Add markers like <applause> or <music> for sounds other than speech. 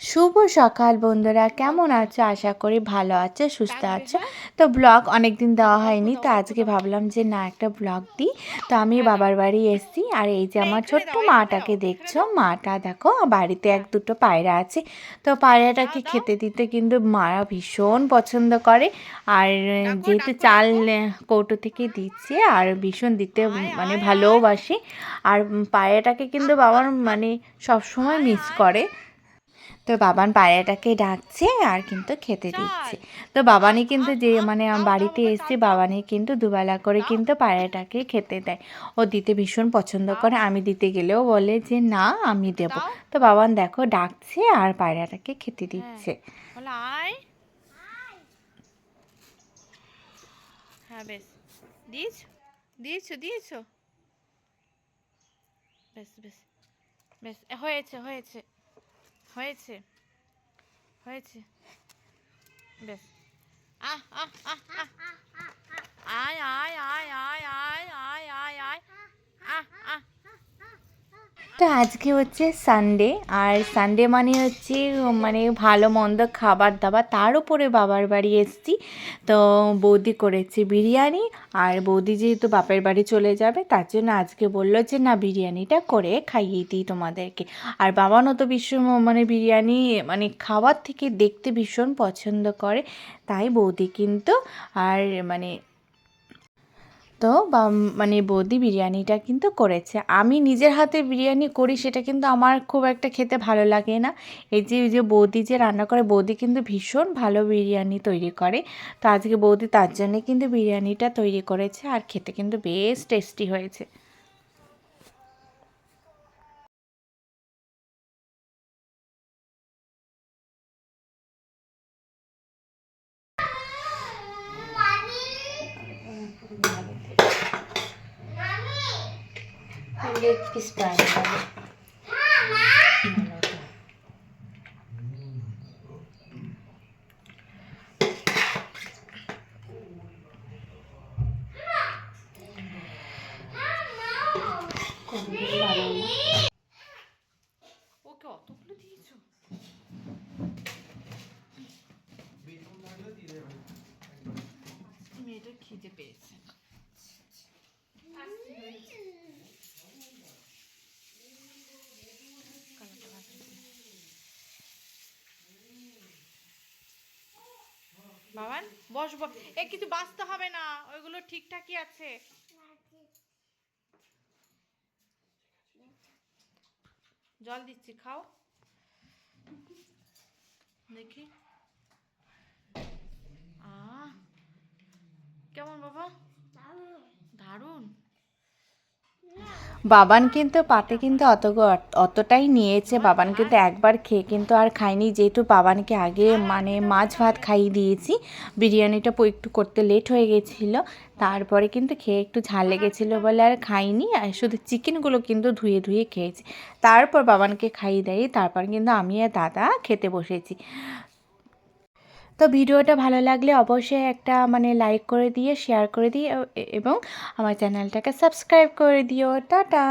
শুভ সকাল বন্ধুরা কেমন আছো? আশা করি ভালো আছো সুস্থ আছো। তো ব্লগ অনেক দিন দেওয়া হয়নি তো আজকে ভাবলাম যে না একটা ব্লগ দিই। তো আমি বাবার বাড়ি এসেছি আর এই যে আমার ছোট্ট মাটাকে দেখছ? মাটা দেখো বাড়িতে এক দুটো পায়রা আছে। তো পায়রাটাকে খেতে দিতে কিন্তু মারা ভীষণ পছন্দ করে। আর যেহেতু চাল কৌটো থেকে দিচ্ছে আর ভীষণ দিতে মানে ভালোবাসে। আর পায়রাটাকে কিন্তু <laughs> বাবার মানে সবসময় মিস করে। তো বাবান পায়রাটাকে ডাকছে আর কিন্তু খেতে দিচ্ছে। তো বাবানি কিন্তু যে মানে বাড়িতে এসছে বাবানি কিন্তু দুবেলা করে কিন্তু পায়রাটাকে খেতে দেয়। ও দিতে ভীষণ পছন্দ করে আমি দিতে গেলেও বলে যে না আমি দেব। তো বাবান দেখো ডাকছে আর পায়রাটাকে খেতে দিচ্ছে। হ্যাঁ বেশ। দিয়েছ? দিয়েছ দিয়েছ? বেশ বেশ বেশ। হয়েছে হয়েছে। হয়েছে। হয়েছে। বেশ। আহ আহ আহ আহ। তো আজকে হচ্ছে সানডে আর সানডে মানে হচ্ছে মানে ভালো মন্দ খাবার দাবার। তার উপরে বাবার বাড়ি এসেছি, তো বৌদি করেছে বিরিয়ানি, আর বৌদি যেহেতু বাপের বাড়ি চলে যাবে, তার জন্য আজকে বলল যে, না, বিরিয়ানিটা করে খাইয়ে দিই তোমাদেরকে। আর বাবানও তো ভীষণ মানে বিরিয়ানি মানে খাওয়ার থেকে দেখতে ভীষণ পছন্দ করে, তাই বৌদি কিন্তু, আর মানে তো বা মানে বৌদি বিরিয়ানিটা কিন্তু করেছে। আমি নিজের হাতে বিরিয়ানি করি, সেটা কিন্তু আমার খুব একটা খেতে ভালো লাগে না। এই যে যে বৌদি যে রান্না করে, বৌদি কিন্তু ভীষণ ভালো বিরিয়ানি তৈরি করে। তো আজকে বৌদি তার জন্যে কিন্তু বিরিয়ানিটা তৈরি করেছে, আর খেতে কিন্তু বেশ টেস্টি হয়েছে। लेग पीस पाएगा Thank you. খিদে পেয়েছে। বাবান, বস বস। এ কিছু বাঁচতে হবে না। ওইগুলো ঠিকঠাকই আছে। জল দিচ্ছি, খাও। দেখি। কেমন বাবা? দারুণ। বাবান কিন্তু পাতে কিন্তু অত অতটাই নিয়েছে। বাবান কিন্তু একবার খেয়ে কিন্তু আর খায়নি। যেহেতু বাবানকে আগে মানে মাছ ভাত খাইয়ে দিয়েছি বিরিয়ানিটা প- একটু করতে লেট হয়ে গেছিল। তারপরে কিন্তু খেয়ে একটু ঝাল লেগেছিলো বলে আর খাইনি। আর শুধু চিকেনগুলো কিন্তু ধুয়ে ধুয়ে খেয়েছি। তারপর বাবানকে খাইয়ে দেয় তারপর কিন্তু আমি আর দাদা খেতে বসেছি। তো ভিডিওটা ভালো লাগলে অবশ্যই একটা মানে লাইক করে দিয়ে শেয়ার করে দিয়ে এবং আমার চ্যানেলটাকে সাবস্ক্রাইব করে দিও। টাটা!